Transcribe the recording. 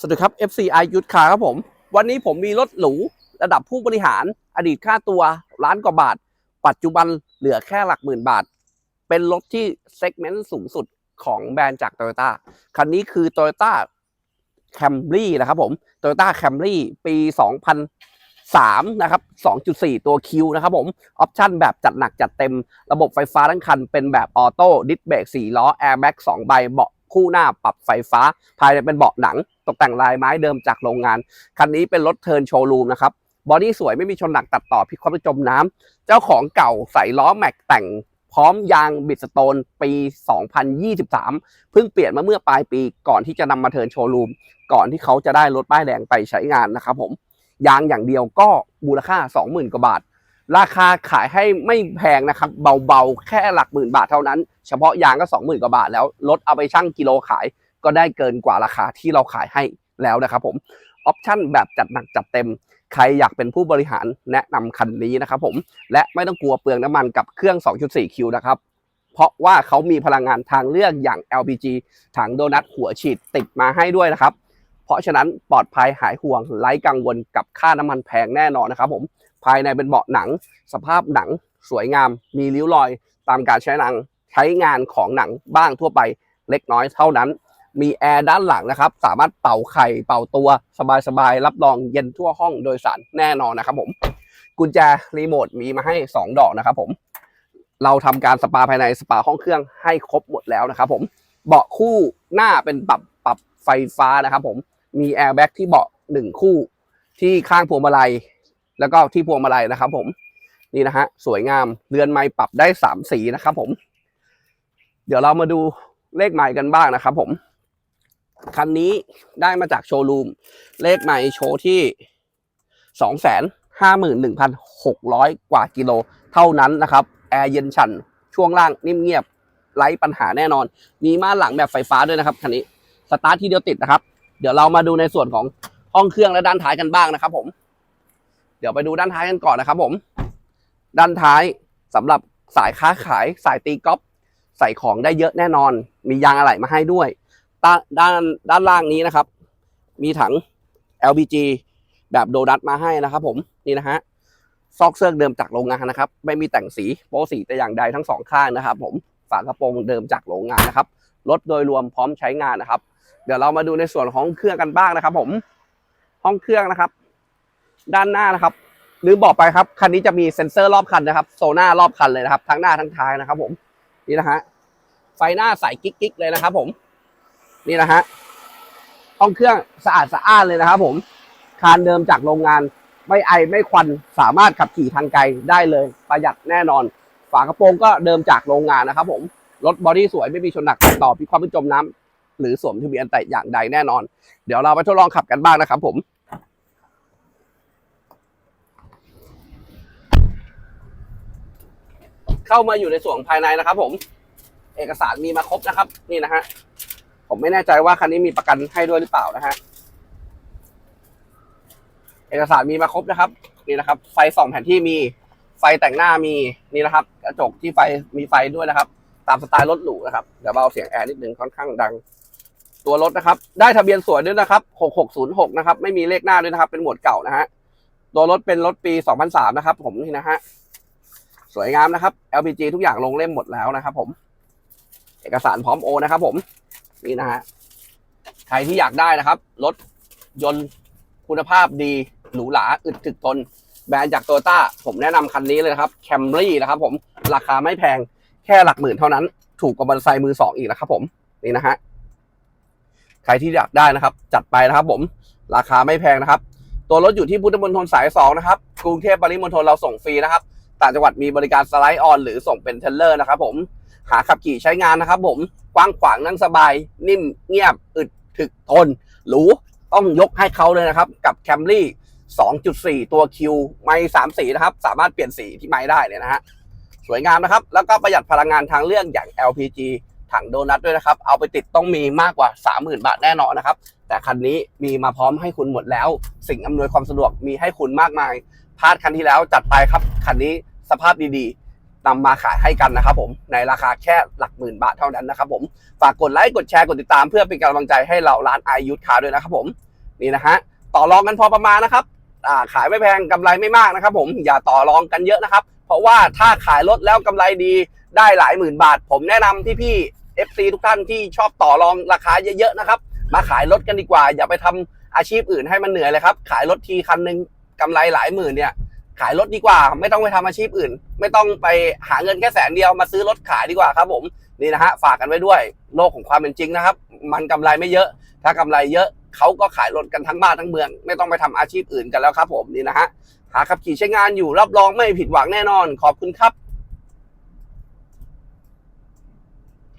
สวัสดีครับ FCI ยุทธคาครับผม วันนี้ผมมีรถหรูระดับผู้บริหาร อดีตค่าตัวล้านกว่าบาท ปัจจุบันเหลือแค่หลักหมื่นบาท เป็นรถที่เซกเมนต์สูงสุดของแบรนด์จาก Toyota คันนี้คือ Toyota Camry นะครับผม Toyota Camry ปี 2003 นะครับ 2.4 ตัว Q นะครับผม ออปชั่นแบบจัดหนักจัดเต็ม ระบบไฟฟ้าทั้งคันเป็นแบบออโต้ดิสเบรก4ล้อแอร์แบ็ก2ใบเบาะ คู่หน้าปรับไฟฟ้า ภายในเป็นเบาะหนัง ตกแต่งลายไม้เดิมจากโรงงาน คันนี้เป็นรถเทิร์นโชว์รูมนะครับบอดี้สวยไม่มีชนหนักตัดต่อพลิกคว่ำไม่จมน้ำเจ้าของเก่าใส่ล้อแม็กแต่งพร้อมยางบิดสโตนปี 2023 เพิ่งเปลี่ยนมาเมื่อปลายปีก่อนที่จะนำมาเทิร์นโชว์รูม ก่อนที่เขาจะได้รถป้ายแดงไปใช้งานนะครับผม ยางอย่างเดียวก็มูลค่า 20,000 กว่าบาท ราคาขายให้ไม่แพงนะครับเบาๆ แค่หลักหมื่นบาทเท่านั้น เฉพาะยางก็ 20,000กว่าบาทแล้วรถเอาไปชั่งกิโลขายก็ได้เกินกว่าราคาที่เราขายให้แล้วนะครับผมออปชั่นแบบจัดหนักจัดเต็ม ใครอยากเป็นผู้บริหารแนะนำคันนี้นะครับผมและไม่ต้องกลัวเปลืองน้ำมันกับเครื่อง 2.4คิวนะครับเพราะว่าเขามีพลังงานทางเลือกอย่าง LPG ถังโดนัทหัวฉีดติดมาให้ด้วยนะครับ เพราะฉะนั้นปลอดภัยหายห่วงไร้กังวลกับค่าน้ำมันแพงแน่นอนนะครับผม ภายในเป็นเบาะหนัง สภาพหนังสวยงาม มีริ้วรอยตามการใช้หนังใช้งานของหนังบ้างทั่วไปเล็กน้อยเท่านั้น มีแอร์ด้านหลังนะครับ สามารถเป่าไข่เป่าตัวสบายๆ รับรองเย็นทั่วห้องโดยสารแน่นอนนะครับผม กุญแจรีโมทมีมาให้ 2 ดอกนะครับผม เราทำการสปาภายในสปาห้องเครื่องให้ครบหมดแล้วนะครับผม เบาะคู่หน้าเป็นปรับปรับไฟฟ้านะครับผม มีแอร์แบ็กที่เบาะหนึ่งคู่ ที่ข้างพวงมาลัย แล้วก็ที่พวงมาลัยนะครับ ผมนี่นะฮะสวยงามเรือนไม้ปรับได้สามสีนะครับ ผม เดี๋ยวเรามาดูเลขไม้กันบ้างนะครับ ผมคันนี้ได้มาจากโชว์รูม เลขไม้โชว์ที่สองแสนห้าหมื่นหนึ่งพันหกร้อยกว่ากิโลเท่านั้นนะครับแอร์เย็นฉ่ำช่วงล่างนิ่มเงียบไร้ปัญหาแน่นอน มีม่านหลังแบบไฟฟ้าด้วยนะครับคันนี้สตาร์ทที่เดียวติดนะครับ เดี๋ยวเรามาดูในส่วนของห้องเครื่องและด้านท้ายกันบ้างนะครับ ผม เดี๋ยวไปดูด้านท้ายกันก่อนนะครับผม ด้านท้ายสำหรับสายค้าขายสายตีกอล์ฟใส่ของได้เยอะแน่นอน มียางอะไหล่มาให้ด้วยด้านด้านด้านล่างนี้นะครับ มีถัง LPG แบบโดนัทมาให้นะครับผมนี่นะฮะซอกเสื้อเดิมจากโรงงานนะครับ ไม่มีแต่งสีโป๊สีแต่อย่างใดทั้งสองข้างนะครับ ผมฝากระโปรงเดิมจากโรงงานนะครับรถโดยรวมพร้อมใช้งานนะครับ เดี๋ยวเรามาดูในส่วนของเครื่องกันบ้างนะครับ ผมห้องเครื่องนะครับ ด้านหน้านะครับหรือบอกไปครับคันนี้จะมีเซ็นเซอร์รอบคันนะครับโซน่ารอบคันเลยนะครับ ทั้งหน้าทั้งท้ายนะครับ ผมนี่นะฮะไฟหน้าใสกิ๊กๆเลยนะครับ ผม นี่นะฮะห้องเครื่องสะอาดสะอ้านเลยนะครับผมคานเดิมจากโรงงานไม่ไอไม่ควันสามารถขับขี่ทางไกลได้เลย ประหยัดแน่นอน ฝากระโปรงก็เดิมจากโรงงานนะครับ ผมรถบอดี้สวยไม่มีชนหนักต่อพิความไม่จมน้ำหรือสวมทะเบียนแต่อย่างใดแน่นอน เดี๋ยวเราไปทดลองขับกันบ้างนะครับ ผม เข้ามาอยู่ในส่วนภายในนะครับ ผม เอกสารมีมาครบนะครับ นี่นะฮะผมไม่แน่ใจว่าคันนี้มีประกันให้ด้วยหรือเปล่านะฮะเอกสารมีมาครบนะครับ นี่นะครับ ไฟส่องแผนที่มีไฟแต่งหน้ามีนี่นะครับ กระจกที่ไฟมีไฟด้วยนะครับ ตามสไตล์รถหรูนะครับเดี๋ยวเบาเสียงแอร์นิดนึงค่อนข้างดัง ตัวรถนะครับ ได้ทะเบียนสวยด้วยนะครับ6606นะครับ ไม่มีเลขหน้าด้วยนะครับ เป็นหมวดเก่านะฮะตัวรถเป็นรถปี2003นะครับ ผมนี่นะฮะ สวยงามนะครับ LPG ทุกอย่างลงเล่มหมดแล้วนะครับ ผม เอกสารพร้อมโอนะครับ ผมนี่นะฮะใครที่อยากได้นะครับรถยนต์คุณภาพดีหรูหราอึดถึกทน แบรนด์จากโตโยต้าผมแนะนำคันนี้เลยนะครับแคมรี่นะครับผมราคาไม่แพงแค่หลักหมื่นเท่านั้น ถูกกว่ามอเตอร์ไซค์มือสองอีกนะครับ ผมนี่นะฮะใครที่อยากได้นะครับ จัดไปนะครับ ผมราคาไม่แพงนะครับ ตัวรถอยู่ที่พุทธมณฑลสายสองนะครับกรุงเทพปริมณฑลเราส่งฟรีนะครับ ต่างจังหวัดมีบริการสไลด์ออน หรือส่งเป็นเทเลอร์นะครับผมหาขับขี่ใช้งานนะครับผมกว้างขวางนั่งสบาย นิ่มเงียบอึดถึกทนหรูต้องยกให้เขาเลยนะครับ กับแคมรี่2.4 ตัวคิวไม้สามสีนะครับ สามารถเปลี่ยนสีที่ไม้ได้เลยนะฮะสวยงามนะครับ แล้วก็ประหยัดพลังงานทางเลือกอย่าง LPG ถังโดนัทด้วยนะครับ เอาไปติดต้องมีมากกว่า 30,000 บาทแน่นอนนะครับ แต่คันนี้มีมาพร้อมให้คุณหมดแล้ว สิ่งอำนวยความสะดวกมีให้คุณมากมายพาร์ทคันที่แล้วจัดไปครับ คันนี้สภาพดีๆนำมาขายให้กันนะครับผมในราคาแค่หลักหมื่นบาทเท่านั้นนะครับผมฝากกดไลค์กดแชร์กดติดตามเพื่อเป็นกำลังใจให้เราร้านไอยุทธคาด้วยนะครับผมนี่นะฮะต่อรองกันพอประมาณนะครับขายไม่แพงกำไรไม่มากนะครับ ผมอย่าต่อรองกันเยอะนะครับ เพราะว่าถ้าขายรถแล้วกำไรดีได้หลายหมื่นบาท ผมแนะนำที่พี่ FC ทุกท่านที่ชอบต่อรองราคาเยอะๆนะครับ มาขายรถกันดีกว่า อย่าไปทำอาชีพอื่นให้มันเหนื่อยเลยครับ ขายรถทีคันหนึ่งกำไรหลายหมื่นเนี่ย ขายรถดีกว่า ไม่ต้องไปทำอาชีพอื่น ไม่ต้องไปหาเงินแค่แสนเดียวมาซื้อรถขายดีกว่าครับ ผมนี่นะฮะฝากกันไว้ด้วยโลกของความเป็นจริงนะครับ มันกำไรไม่เยอะ ถ้ากำไรเยอะเขาก็ขายรถกันทั้งบ้านทั้งเมือง ไม่ต้องไปทำอาชีพอื่นกันแล้วครับ ผมนี่นะฮะหาขับขี่ใช้งานอยู่รับรองไม่ผิดหวังแน่นอน ขอบคุณครับ